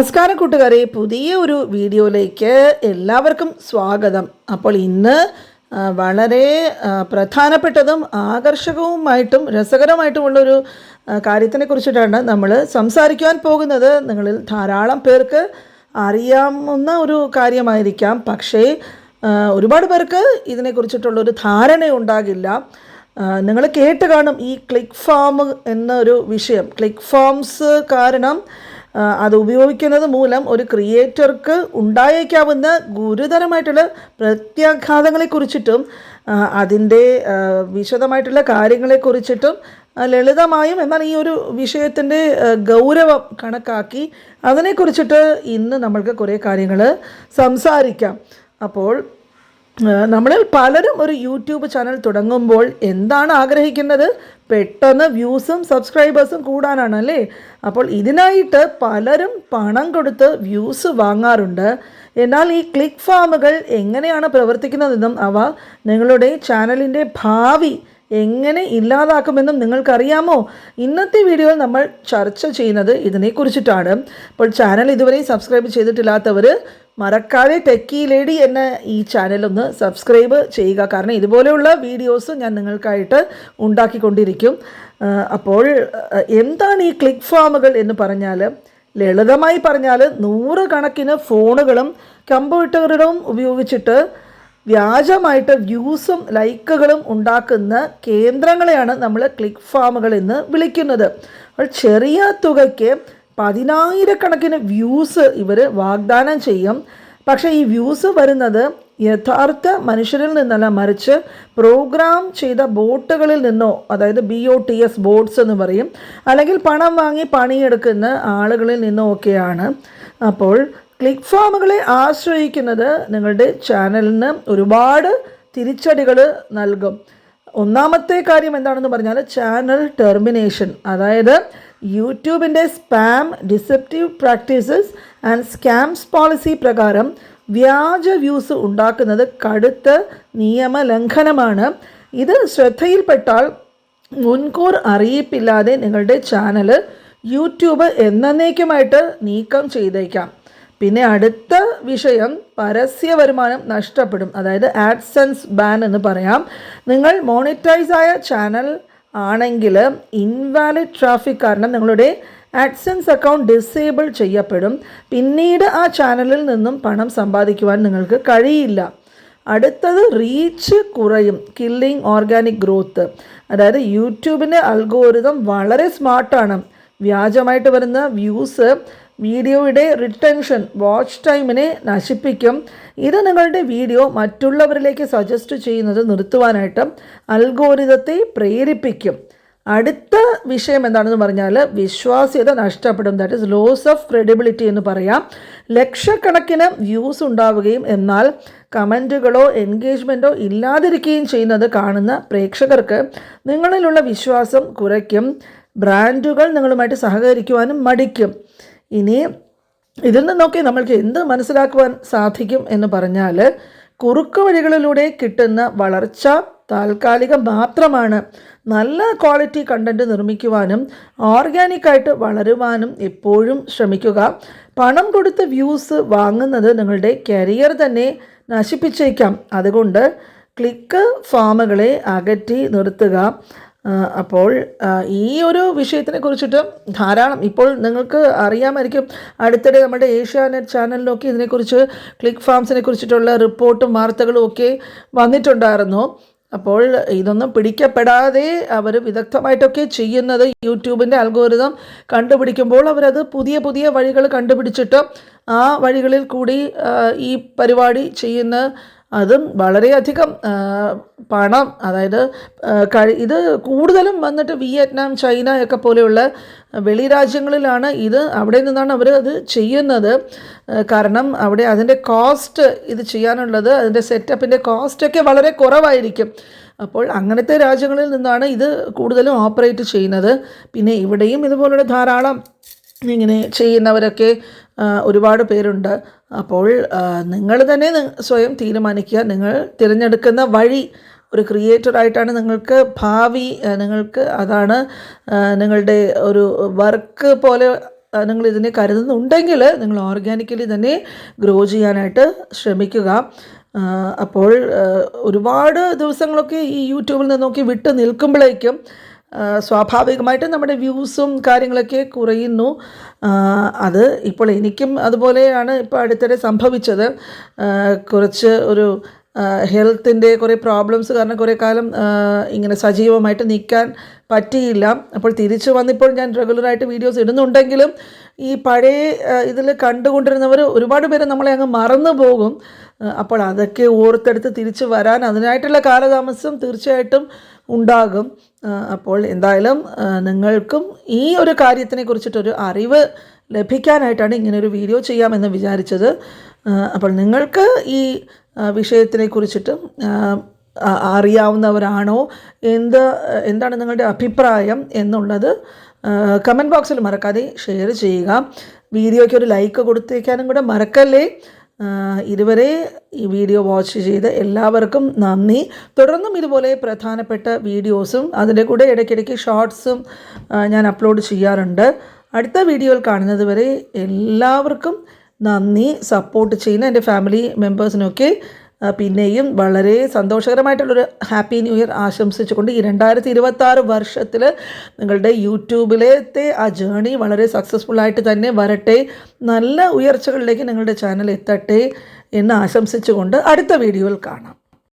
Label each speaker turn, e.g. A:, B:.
A: നമസ്കാരം കൂട്ടുകാരെ. പുതിയ ഒരു വീഡിയോയിലേക്ക് എല്ലാവർക്കും സ്വാഗതം. അപ്പോൾ ഇന്ന് വളരെ പ്രധാനപ്പെട്ടതും ആകർഷകവുമായിട്ടും രസകരമായിട്ടുമുള്ളൊരു കാര്യത്തിനെ കുറിച്ചിട്ടാണ് നമ്മൾ സംസാരിക്കുവാൻ പോകുന്നത്. നിങ്ങളിൽ ധാരാളം പേർക്ക് അറിയാവുന്ന ഒരു കാര്യമായിരിക്കാം. പക്ഷേ ഒരുപാട് പേർക്ക് ഇതിനെക്കുറിച്ചിട്ടുള്ളൊരു ധാരണ ഉണ്ടാകില്ല നിങ്ങൾ കേട്ട് കാണും ഈ ക്ലിക്ക് ഫാം എന്നൊരു വിഷയം. ക്ലിക്ക് ഫാംസ് കാരണം അത് ഉപയോഗിക്കുന്നത് മൂലം ഒരു ക്രിയേറ്റർക്ക് ഉണ്ടായേക്കാവുന്ന ഗുരുതരമായിട്ടുള്ള പ്രത്യാഘാതങ്ങളെക്കുറിച്ചിട്ടും അതിന്റെ വിശദമായിട്ടുള്ള കാര്യങ്ങളെക്കുറിച്ചിട്ടും ലളിതമായും എന്നാൽ ഈ ഒരു വിഷയത്തിന്റെ ഗൗരവം കണക്കാക്കി അതിനെക്കുറിച്ചിട്ട് ഇന്ന് നമ്മൾക്ക് കുറേ കാര്യങ്ങൾ സംസാരിക്കാം. അപ്പോൾ നമ്മളിൽ പലരും ഒരു യൂട്യൂബ് ചാനൽ തുടങ്ങുമ്പോൾ എന്താണ് ആഗ്രഹിക്കുന്നത്? പെട്ടെന്ന് വ്യൂസും സബ്സ്ക്രൈബേഴ്സും കൂടാനാണ് അല്ലേ? അപ്പോൾ ഇതിനായിട്ട് പലരും പണം കൊടുത്ത് വ്യൂസ് വാങ്ങാറുണ്ട്. എന്നാൽ ഈ ക്ലിക്ക് ഫാമുകൾ എങ്ങനെയാണ് പ്രവർത്തിക്കുന്നതെന്നും അവ നിങ്ങളുടെ ചാനലിന്റെ ഭാവി എങ്ങനെ ഇല്ലാതാക്കുമെന്നും നിങ്ങൾക്കറിയാമോ? ഇന്നത്തെ വീഡിയോയിൽ നമ്മൾ ചർച്ച ചെയ്യുന്നത് ഇതിനെക്കുറിച്ചിട്ടാണ്. അപ്പോൾ ചാനൽ ഇതുവരെയും സബ്സ്ക്രൈബ് ചെയ്തിട്ടില്ലാത്തവർ മറക്കാതെ ടെക്കി ലേഡി എന്ന ഈ ചാനലൊന്ന് സബ്സ്ക്രൈബ് ചെയ്യുക. കാരണം ഇതുപോലെയുള്ള വീഡിയോസ് ഞാൻ നിങ്ങൾക്കായിട്ട് ഉണ്ടാക്കിക്കൊണ്ടിരിക്കും. അപ്പോൾ എന്താണ് ഈ ക്ലിക്ക് ഫാമുകൾ എന്ന് പറഞ്ഞാൽ? ലളിതമായി പറഞ്ഞാൽ നൂറുകണക്കിന് ഫോണുകളും കമ്പ്യൂട്ടറുകളും ഉപയോഗിച്ചിട്ട് വ്യാജമായിട്ട് വ്യൂസും ലൈക്കുകളും ഉണ്ടാക്കുന്ന കേന്ദ്രങ്ങളെയാണ് നമ്മൾ ക്ലിക്ക് ഫാമുകൾ എന്ന് വിളിക്കുന്നത്. അപ്പോൾ ചെറിയ തുകയ്ക്ക് പതിനായിരക്കണക്കിന് വ്യൂസ് ഇവർ വാഗ്ദാനം ചെയ്യും. പക്ഷേ ഈ വ്യൂസ് വരുന്നത് യഥാർത്ഥ മനുഷ്യരിൽ നിന്നല്ല മറിച്ച് പ്രോഗ്രാം ചെയ്ത ബോട്ടുകളിൽ നിന്നോ അതായത് B O T S boats എന്ന് പറയും അല്ലെങ്കിൽ പണം വാങ്ങി പണിയെടുക്കുന്ന ആളുകളിൽ നിന്നോ ഒക്കെയാണ്. അപ്പോൾ ക്ലിക്ക് ഫാമുകളെ ആശ്രയിക്കുന്നത് നിങ്ങളുടെ ചാനലിന് ഒരുപാട് തിരിച്ചടികൾ നൽകും. ഒന്നാമത്തെ കാര്യം എന്താണെന്ന് പറഞ്ഞാൽ ചാനൽ ടെർമിനേഷൻ അതായത് യൂട്യൂബിന്റെ spam deceptive practices and scams policy പ്രകാരം വ്യാജ വ്യൂസ് ഉണ്ടാക്കുന്നത് കടുത്ത നിയമലംഘനമാണ്. ഇത് ശ്രദ്ധയിൽപ്പെട്ടാൽ മുൻകൂർ അറിയിപ്പില്ലാതെ നിങ്ങളുടെ ചാനൽ യൂട്യൂബ് എന്നേക്കുമായിട്ട് നീക്കം ചെയ്തേക്കാം. പിന്നെ അടുത്ത വിഷയം പരസ്യ വരുമാനം നഷ്ടപ്പെടും. അതായത് ആഡ്സെൻസ് ബാൻ എന്ന് പറയാം. നിങ്ങൾ മോണിറ്റൈസ് ആയ ചാനൽ ആണെങ്കിൽ ഇൻവാലിഡ് ട്രാഫിക് കാരണം നിങ്ങളുടെ ആഡ്സെൻസ് അക്കൗണ്ട് ഡിസേബിൾ ചെയ്യപ്പെടും. പിന്നീട് ആ ചാനലിൽ നിന്നും പണം സമ്പാദിക്കുവാൻ നിങ്ങൾക്ക് കഴിയില്ല. അടുത്തത് റീച്ച് കുറയും. കില്ലിംഗ് ഓർഗാനിക് ഗ്രോത്ത് അതായത് യൂട്യൂബിന്റെ അൽഗോരിതം വളരെ സ്മാർട്ടാണ് വ്യാജമായിട്ട് വരുന്ന വ്യൂസ് വീഡിയോയുടെ റിട്ടൻഷൻ വാച്ച് ടൈമിനെ നശിപ്പിക്കും. ഇത് നിങ്ങളുടെ വീഡിയോ മറ്റുള്ളവരിലേക്ക് സജസ്റ്റ് ചെയ്യുന്നത് നിർത്തുവാനായിട്ട് അൽഗോരിതത്തെ പ്രേരിപ്പിക്കും. അടുത്ത വിഷയം എന്താണെന്ന് പറഞ്ഞാൽ വിശ്വാസ്യത നഷ്ടപ്പെടും. That is loss of credibility എന്ന് പറയാം. ലക്ഷക്കണക്കിന് വ്യൂസ് ഉണ്ടാവുകയും എന്നാൽ കമന്റുകളോ എൻഗേജ്മെന്റോ ഇല്ലാതിരിക്കുകയും ചെയ്യുന്നത് കാണുന്ന പ്രേക്ഷകർക്ക് നിങ്ങളിലുള്ള വിശ്വാസം കുറയ്ക്കും. ബ്രാൻഡുകൾ നിങ്ങളുമായിട്ട് സഹകരിക്കുവാനും മടിക്കും. ഇനി ഇതിൽ നിന്നൊക്കെ നമ്മൾക്ക് എന്ത് മനസ്സിലാക്കുവാൻ സാധിക്കും എന്ന് പറഞ്ഞാൽ കുറുക്ക് വഴികളിലൂടെ കിട്ടുന്ന വളർച്ച താൽക്കാലികം മാത്രമാണ് നല്ല ക്വാളിറ്റി കണ്ടന്റ് നിർമ്മിക്കുവാനും ഓർഗാനിക്കായിട്ട് വളരുവാനും എപ്പോഴും ശ്രമിക്കുക. പണം കൊടുത്ത് വ്യൂസ് വാങ്ങുന്നത് നിങ്ങളുടെ കരിയർ തന്നെ നശിപ്പിച്ചേക്കാം. അതുകൊണ്ട് ക്ലിക്ക് ഫാമുകളെ അകറ്റി നിർത്തുക. അപ്പോൾ ഈ ഒരു വിഷയത്തിനെ കുറിച്ചിട്ട് ധാരാളം ഇപ്പോൾ നിങ്ങൾക്ക് അറിയാമായിരിക്കും. അടുത്തിടെ നമ്മുടെ ഏഷ്യാനെറ്റ് ചാനലിലൊക്കെ ഇതിനെക്കുറിച്ച് ക്ലിക്ക് ഫാംസിനെ കുറിച്ചിട്ടുള്ള റിപ്പോർട്ടും വാർത്തകളും ഒക്കെ വന്നിട്ടുണ്ടായിരുന്നു. അപ്പോൾ ഇതൊന്നും പിടിക്കപ്പെടാതെ അവർ വിദഗ്ധമായിട്ടൊക്കെ ചെയ്യുന്നത് യൂട്യൂബിന്റെ അൽഗോരിതം കണ്ടുപിടിക്കുമ്പോൾ അവരത് പുതിയ പുതിയ വഴികൾ കണ്ടുപിടിച്ചിട്ട് ആ വഴികളിൽ കൂടി ഈ പരിപാടി ചെയ്യുന്ന അതും വളരെയധികം പണം അതായത് കഴി ഇത് കൂടുതലും വന്നിട്ട് വിയറ്റ്നാം ചൈന ഒക്കെ പോലെയുള്ള വെളിരാജ്യങ്ങളിലാണ് ഇത് അവിടെ നിന്നാണ് അവർ അത് ചെയ്യുന്നത്. കാരണം അവിടെ അതിന്റെ കോസ്റ്റ് ഇത് ചെയ്യാനുള്ളത് അതിന്റെ സെറ്റപ്പിന്റെ കോസ്റ്റൊക്കെ വളരെ കുറവായിരിക്കും. അപ്പോൾ അങ്ങനത്തെ രാജ്യങ്ങളിൽ നിന്നാണ് ഇത് കൂടുതലും ഓപ്പറേറ്റ് ചെയ്യുന്നത്. പിന്നെ ഇവിടെയും ഇതുപോലുള്ള ധാരാളം ഇങ്ങനെ ചെയ്യുന്നവരൊക്കെ ഒരുപാട് പേരുണ്ട്. അപ്പോൾ നിങ്ങൾ തന്നെ സ്വയം തീരുമാനിക്കുക. നിങ്ങൾ തിരഞ്ഞെടുക്കുന്ന വഴി ഒരു ക്രിയേറ്ററായിട്ടാണ് നിങ്ങൾക്ക് ഭാവി നിങ്ങൾക്ക് അതാണ് നിങ്ങളുടെ ഒരു വർക്ക് പോലെ നിങ്ങൾ ഇതിനെ കരുതുന്നുണ്ടെങ്കിൽ നിങ്ങൾ ഓർഗാനിക്കലി തന്നെ ഗ്രോ ചെയ്യാനായിട്ട് ശ്രമിക്കുക. അപ്പോൾ ഒരുപാട് ദിവസങ്ങളൊക്കെ ഈ യൂട്യൂബിൽ നിന്നൊക്കെ വിട്ട് നിൽക്കുമ്പോഴേക്കും സ്വാഭാവികമായിട്ടും നമ്മുടെ വ്യൂസും കാര്യങ്ങളൊക്കെ കുറയുന്നു. അത് ഇപ്പോൾ എനിക്കും അതുപോലെയാണ് ഇപ്പോൾ അടുത്തിടെ സംഭവിച്ചത്. കുറച്ച് ഒരു ഹെൽത്തിന്റെ കുറേ പ്രോബ്ലംസ് കാരണം കുറേ കാലം ഇങ്ങനെ സജീവമായിട്ട് നിൽക്കാൻ പറ്റിയില്ല. അപ്പോൾ തിരിച്ചു വന്നിപ്പോൾ ഞാൻ റെഗുലറായിട്ട് വീഡിയോസ് ഇടുന്നുണ്ടെങ്കിലും ഈ പഴയ ഇതിൽ കണ്ടുകൊണ്ടിരുന്നവർ ഒരുപാട് പേര് നമ്മളെ അങ്ങ് മറന്നു പോകും. അപ്പോൾ അതൊക്കെ ഓർത്തെടുത്ത് തിരിച്ചു വരാൻ അതിനായിട്ടുള്ള കാലതാമസം തീർച്ചയായിട്ടും ഉണ്ടാകും. അപ്പോൾ എന്തായാലും നിങ്ങൾക്കും ഈ ഒരു കാര്യത്തിനെ കുറിച്ചിട്ടൊരു അറിവ് ലഭിക്കാനായിട്ടാണ് ഇങ്ങനൊരു വീഡിയോ ചെയ്യാമെന്ന് വിചാരിച്ചത്. അപ്പോൾ നിങ്ങൾക്ക് ഈ വിഷയത്തിനെ കുറിച്ചിട്ട് അറിയാവുന്നവരാണോ എന്ത് എന്താണ് നിങ്ങളുടെ അഭിപ്രായം എന്നുള്ളത് കമന്റ് ബോക്സിൽ മറക്കാതെ ഷെയർ ചെയ്യുക. വീഡിയോയ്ക്ക് ഒരു ലൈക്ക് കൊടുത്തേക്കാനും കൂടെ മറക്കല്ലേ? ഇതുവരെ ഈ വീഡിയോ വാച്ച് ചെയ്ത എല്ലാവർക്കും നന്ദി. തുടർന്നും ഇതുപോലെ പ്രധാനപ്പെട്ട വീഡിയോസും അതിന്റെ കൂടെ ഇടയ്ക്കിടയ്ക്ക് ഷോർട്സും ഞാൻ അപ്ലോഡ് ചെയ്യാറുണ്ട്. അടുത്ത വീഡിയോയിൽ കാണുന്നത് വരെ എല്ലാവർക്കും നന്ദി. സപ്പോർട്ട് ചെയ്യുന്ന എന്റെ ഫാമിലി മെമ്പേഴ്സിനൊക്കെ പിന്നെയും വളരെ സന്തോഷകരമായിട്ടുള്ളൊരു ഹാപ്പി ന്യൂ ഇയർ ആശംസിച്ചുകൊണ്ട് ഈ രണ്ടായിരത്തി ഇരുപത്തി ആറ് വർഷത്തിൽ നിങ്ങളുടെ യൂട്യൂബിലത്തെ ആ ജേണി വളരെ സക്സസ്ഫുള്ളായിട്ട് തന്നെ വരട്ടെ നല്ല ഉയർച്ചകളിലേക്ക് നിങ്ങളുടെ ചാനൽ എത്തട്ടെ എന്ന് ആശംസിച്ചുകൊണ്ട് അടുത്ത വീഡിയോയിൽ കാണാം.